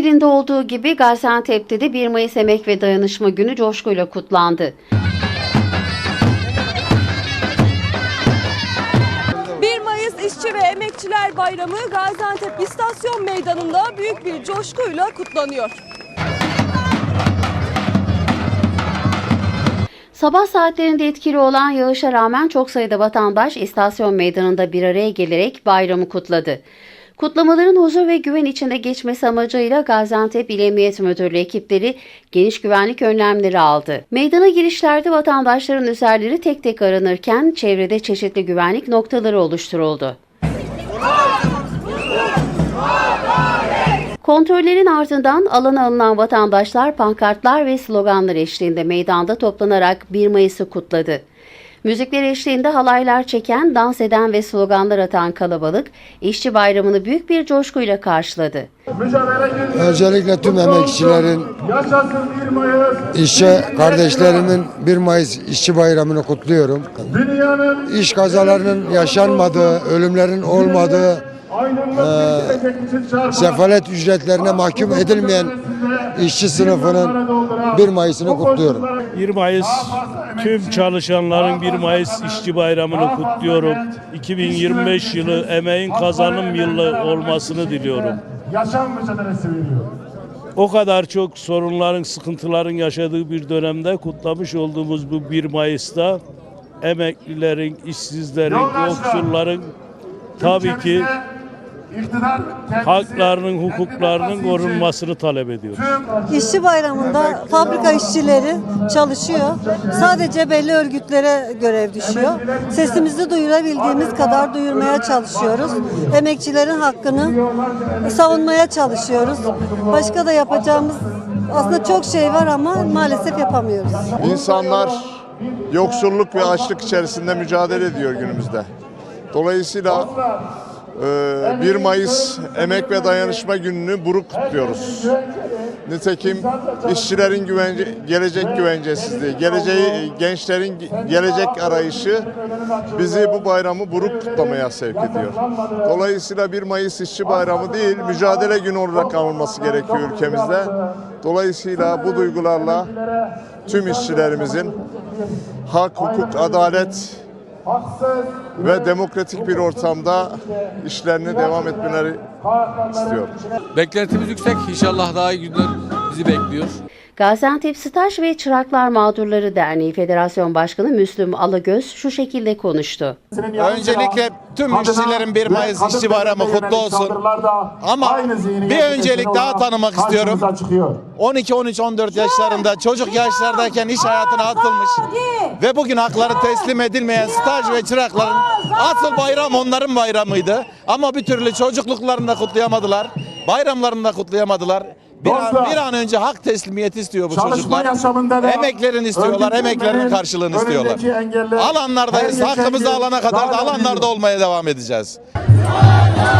ilinde olduğu gibi Gaziantep'te de 1 Mayıs Emek ve Dayanışma Günü coşkuyla kutlandı. 1 Mayıs İşçi ve Emekçiler Bayramı Gaziantep İstasyon Meydanı'nda büyük bir coşkuyla kutlanıyor. Sabah saatlerinde etkili olan yağışa rağmen çok sayıda vatandaş istasyon meydanında bir araya gelerek bayramı kutladı. Kutlamaların huzur ve güven içinde geçmesi amacıyla Gaziantep İl Emniyet Müdürlüğü ekipleri geniş güvenlik önlemleri aldı. Meydana girişlerde vatandaşların üzerleri tek tek aranırken çevrede çeşitli güvenlik noktaları oluşturuldu. Kontrollerin ardından alana alınan vatandaşlar pankartlar ve sloganlar eşliğinde meydanda toplanarak 1 Mayıs'ı kutladı. Müzikler eşliğinde halaylar çeken, dans eden ve sloganlar atan kalabalık, işçi bayramını büyük bir coşkuyla karşıladı. Öncelikle tüm emekçilerin, Yaşasın 1 Mayıs. işçi kardeşlerimin 1 Mayıs işçi bayramını kutluyorum. Dünyanın İş kazalarının yaşanmadığı, ölümlerin olmadığı, çarpılan sefalet ücretlerine mahkum edilmeyen işçi sınıfının 1 Mayıs'ını kutluyorum. 1 Mayıs tüm çalışanların 1 Mayıs işçi bayramını kutluyorum. 2025 yılı emeğin kazanım yılı olmasını diliyorum. yaşam mücadelesi veriyor. O kadar çok sorunların, sıkıntıların yaşadığı bir dönemde kutlamış olduğumuz bu 1 Mayıs'ta emeklilerin, işsizlerin, yoksulların tabii ki iktidar haklarının, hukuklarının korunmasını talep ediyoruz. İşçi bayramında fabrika işçileri çalışıyor. Sadece belli örgütlere görev düşüyor. Sesimizi duyurabildiğimiz kadar duyurmaya çalışıyoruz. Emekçilerin hakkını savunmaya çalışıyoruz. Başka da yapacağımız aslında çok şey var ama maalesef yapamıyoruz. İnsanlar yoksulluk ve açlık içerisinde mücadele ediyor günümüzde. Dolayısıyla 1 Mayıs Emek ve Dayanışma Günü'nü buruk kutluyoruz. Nitekim işçilerin güvence, gelecek güvencesizliği, geleceği, gençlerin gelecek arayışı bizi bu bayramı buruk kutlamaya sevk ediyor. Dolayısıyla 1 Mayıs İşçi Bayramı değil, mücadele günü olarak anılması gerekiyor ülkemizde. Dolayısıyla bu duygularla tüm işçilerimizin hak, hukuk, adalet ve demokratik bir ortamda işlerine devam etmeleri istiyorum. Beklentimiz yüksek. İnşallah daha iyi günler bizi bekliyor. Gaziantep Staj ve Çıraklar Mağdurları Derneği Federasyon Başkanı Müslüm Alıgöz şu şekilde konuştu. Öncelikle tüm işçilerin 1 Mayıs işçi bayramı kutlu olsun. Ama bir öncelik daha tanımak istiyorum. 12, 13, 14 yaşlarında çocuk yaşlardayken iş hayatına atılmış ve bugün hakları teslim edilmeyen staj ve çırakların asıl bayram onların bayramıydı. Ama bir türlü çocukluklarında kutlayamadılar. Bayramlarında kutlayamadılar. Bir an, bir an önce hak teslimiyeti istiyor bu Çalışma çocuklar. yaşamında da Emeklerini istiyorlar, emeklerinin karşılığını istiyorlar. Alanlardayız. Hakkımızı alana kadar da da alanlarda olmaya devam edeceğiz. Adalet!